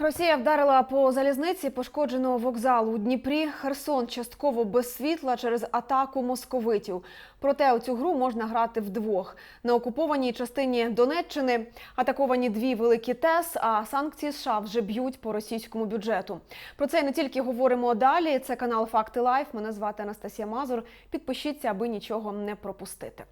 Росія вдарила по залізниці пошкодженого вокзалу у Дніпрі. Херсон частково без світла через атаку московитів. Проте у цю гру можна грати вдвох. На окупованій частині Донеччини атаковані дві великі ТЕС, а санкції США вже б'ють по російському бюджету. Про це не тільки говоримо далі. Це канал Факти Лайф. Мене звати Анастасія Мазур. Підпишіться, аби нічого не пропустити.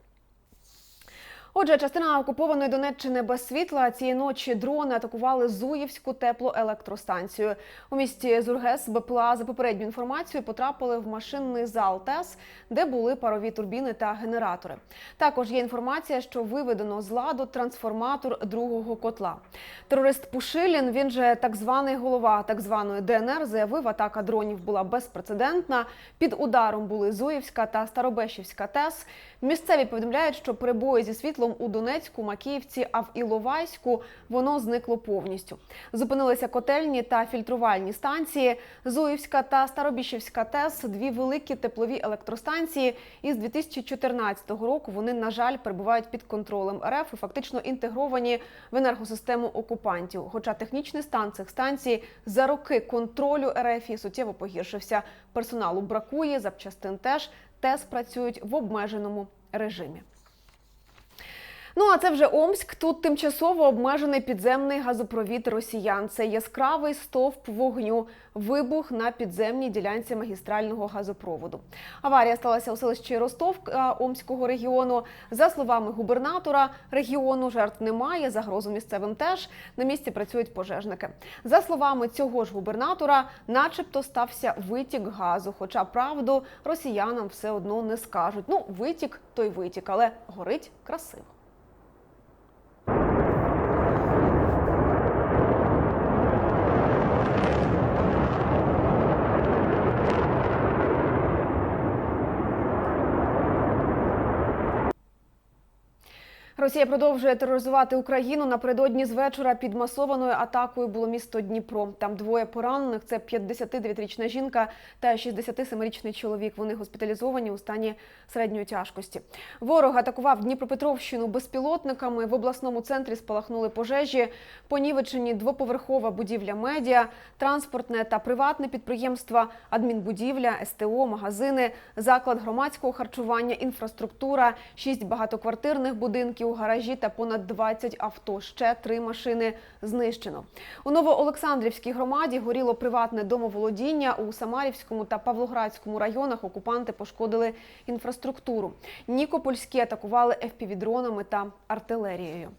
Отже, частина окупованої Донеччини без світла цієї ночі дрони атакували Зуївську теплоелектростанцію. У місті Зургес БПЛА за попередню інформацією потрапили в машинний зал ТЕС, де були парові турбіни та генератори. Також є інформація, що виведено з ладу трансформатор другого котла. Терорист Пушилін, він же так званий голова так званої ДНР, заявив, атака дронів була безпрецедентна. Під ударом були Зуївська та Старобещівська ТЕС. Місцеві повідомляють, що перебої зі світлом у Донецьку, Макіївці, а в Іловайську воно зникло повністю. Зупинилися котельні та фільтрувальні станції. Зуївська та Старобіщівська ТЕС дві великі теплові електростанції. І з 2014 року вони, на жаль, перебувають під контролем РФ і фактично інтегровані в енергосистему окупантів. Хоча технічний стан цих станцій за роки контролю РФ суттєво погіршився. Персоналу бракує, запчастин теж. ТЕС працюють в обмеженому режимі. Ну а це вже Омськ. Тут тимчасово обмежений підземний газопровід росіян. Це яскравий стовп вогню, вибух на підземній ділянці магістрального газопроводу. Аварія сталася у селищі Ростовка Омського регіону. За словами губернатора регіону, жертв немає. Загрозу місцевим теж на місці працюють пожежники. За словами цього ж губернатора, начебто стався витік газу. Хоча правду росіянам все одно не скажуть. Ну, витік той витік, але горить красиво. Росія продовжує тероризувати Україну. Напередодні з вечора під масованою атакою було місто Дніпро. Там двоє поранених. Це 59-річна жінка та 67-річний чоловік. Вони госпіталізовані у стані середньої тяжкості. Ворог атакував Дніпропетровщину безпілотниками. В обласному центрі спалахнули пожежі. Понівечені двоповерхова будівля медіа, транспортне та приватне підприємства, адмінбудівля, СТО, магазини, заклад громадського харчування, інфраструктура, шість багатоквартирних будинків, гаражі та понад 20 авто. Ще три машини знищено. У Новоолександрівській громаді горіло приватне домоволодіння. У Самарівському та Павлоградському районах окупанти пошкодили інфраструктуру. Нікопольські атакували ФПВ-дронами та артилерією.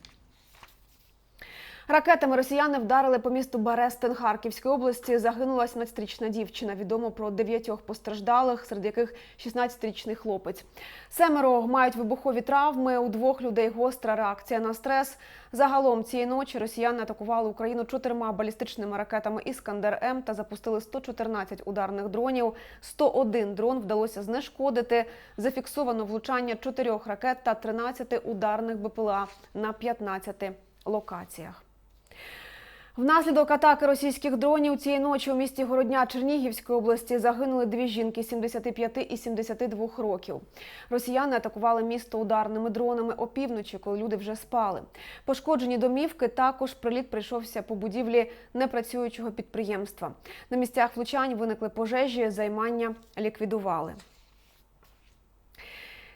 Ракетами росіяни вдарили по місту Берестин Харківської області. Загинула 17-річна дівчина. Відомо про дев'ятьох постраждалих, серед яких 16-річний хлопець. Семеро мають вибухові травми. У двох людей гостра реакція на стрес. Загалом цієї ночі росіяни атакували Україну чотирма балістичними ракетами Іскандер М та запустили 114 ударних дронів. 101 дрон вдалося знешкодити. Зафіксовано влучання чотирьох ракет та 13 ударних БПЛА на 15 локаціях. Внаслідок атаки російських дронів цієї ночі у місті Городня Чернігівської області загинули дві жінки 75 і 72 років. Росіяни атакували місто ударними дронами опівночі, коли люди вже спали. Пошкоджені домівки також приліт прийшовся по будівлі непрацюючого підприємства. На місцях влучань виникли пожежі, займання ліквідували.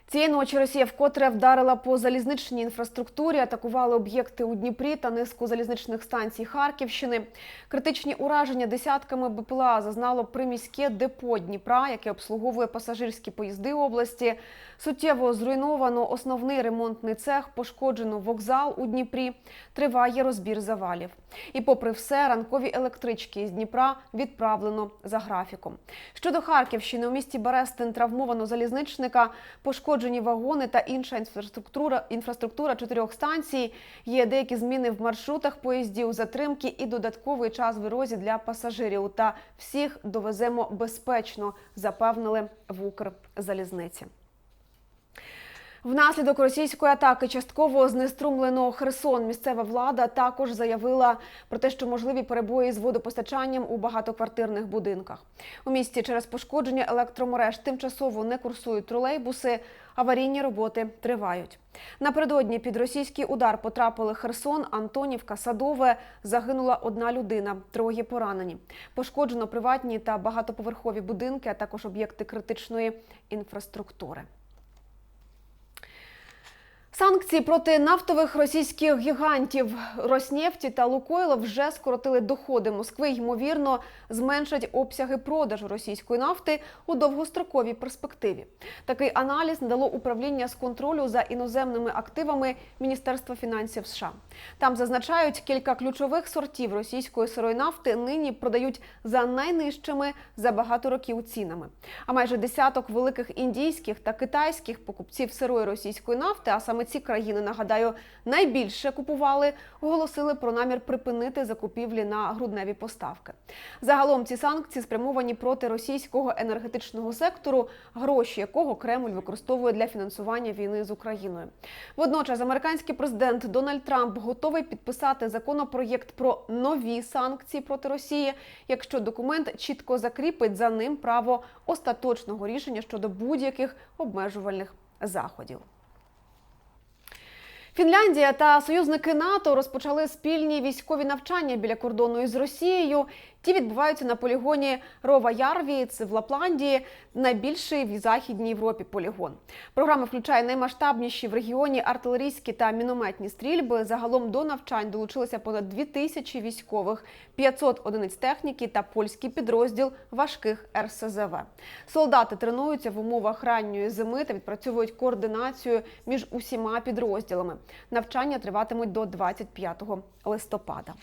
Цієї ночі Росія вкотре вдарила по залізничній інфраструктурі, атакували об'єкти у Дніпрі та низку залізничних станцій Харківщини. Критичні ураження десятками БПЛА зазнало приміське депо Дніпра, яке обслуговує пасажирські поїзди області. Суттєво зруйновано основний ремонтний цех, пошкоджено вокзал у Дніпрі. Триває розбір завалів. І, попри все, ранкові електрички із Дніпра відправлено за графіком. Щодо Харківщини, у місті Берестин травмовано залізничника, пошкоджені вагони та інша інфраструктура, інфраструктура чотирьох станцій. Є деякі зміни в маршрутах поїздів, затримки і додатковий час в дорозі для пасажирів. Та всіх довеземо безпечно, запевнили в Укрзалізниці. Внаслідок російської атаки частково знеструмлено Херсон. Місцева влада також заявила про те, що можливі перебої з водопостачанням у багатоквартирних будинках. У місті через пошкодження електромереж тимчасово не курсують тролейбуси. Аварійні роботи тривають. Напередодні під російський удар потрапили Херсон, Антонівка, Садове. Загинула одна людина, троє поранені. Пошкоджено приватні та багатоповерхові будинки, а також об'єкти критичної інфраструктури. Санкції проти нафтових російських гігантів Роснефті та Лукойл вже скоротили доходи Москви. Ймовірно, зменшать обсяги продажу російської нафти у довгостроковій перспективі. Такий аналіз надало управління з контролю за іноземними активами Міністерства фінансів США. Там зазначають, кілька ключових сортів російської сирої нафти нині продають за найнижчими за багато років цінами. А майже десяток великих індійських та китайських покупців сирої російської нафти, а саме ці країни, нагадаю, найбільше купували, оголосили про намір припинити закупівлі на грудневі поставки. Загалом ці санкції спрямовані проти російського енергетичного сектору, гроші якого Кремль використовує для фінансування війни з Україною. Водночас, американський президент Дональд Трамп готовий підписати законопроєкт про нові санкції проти Росії, якщо документ чітко закріпить за ним право остаточного рішення щодо будь-яких обмежувальних заходів. Фінляндія та союзники НАТО розпочали спільні військові навчання біля кордону із Росією. Ті відбуваються на полігоні Рова Ярвіц в Лапландії, найбільший в Західній Європі полігон. Програма включає наймасштабніші в регіоні артилерійські та мінометні стрільби. Загалом до навчань долучилося понад 2 тисячі військових, 500 одиниць техніки та польський підрозділ важких РСЗВ. Солдати тренуються в умовах ранньої зими та відпрацьовують координацію між усіма підрозділами. Навчання триватимуть до 25 листопада.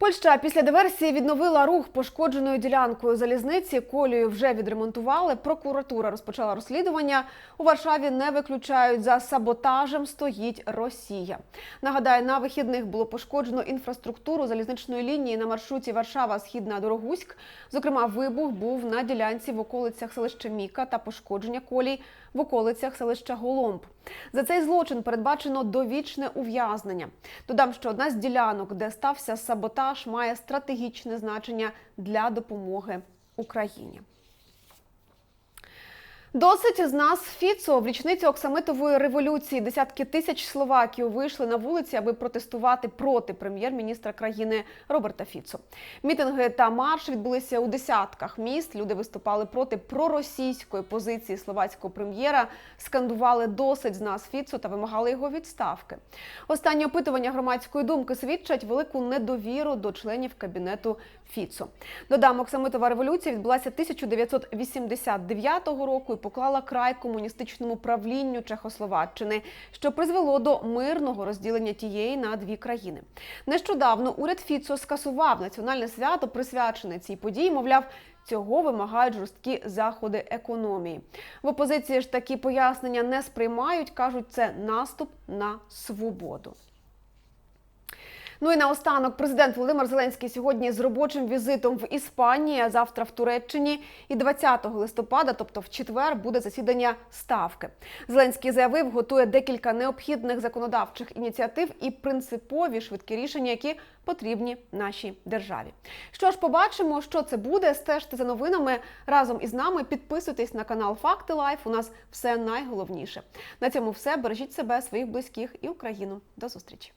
Польща після диверсії відновила рух пошкодженою ділянкою залізниці. Колію вже відремонтували. Прокуратура розпочала розслідування. У Варшаві не виключають за саботажем. Стоїть Росія. Нагадаю, на вихідних було пошкоджено інфраструктуру залізничної лінії на маршруті Варшава Східна Дорогуськ. Зокрема, вибух був на ділянці в околицях селища Міка та пошкодження колій в околицях селища Голомб. За цей злочин передбачено довічне ув'язнення. Додам, що одна з ділянок, де стався саботаж, має стратегічне значення для допомоги Україні. Досить з нас Фіцо в річницю Оксамитової революції. Десятки тисяч словаків вийшли на вулиці, аби протестувати проти прем'єр-міністра країни Роберта Фіцо. Мітинги та марш відбулися у десятках міст. Люди виступали проти проросійської позиції словацького прем'єра, скандували досить з нас Фіцо та вимагали його відставки. Останні опитування громадської думки свідчать велику недовіру до членів кабінету Фіцо. Додам, Оксамитова революція відбулася 1989 року поклала край комуністичному правлінню Чехословаччини, що призвело до мирного розділення тієї на дві країни. Нещодавно уряд Фіцо скасував національне свято, присвячене цій події, мовляв. Цього вимагають жорсткі заходи економії. В опозиції ж такі пояснення не сприймають, кажуть, це наступ на свободу. Ну і наостанок президент Володимир Зеленський сьогодні з робочим візитом в Іспанії, а завтра в Туреччині. І 20 листопада, тобто в четвер, буде засідання ставки. Зеленський заявив, готує декілька необхідних законодавчих ініціатив і принципові швидкі рішення, які потрібні нашій державі. Що ж, побачимо, що це буде. Стежте за новинами разом із нами. Підписуйтесь на канал Факти Лайф. У нас все найголовніше. На цьому все бережіть себе, своїх близьких і Україну. До зустрічі.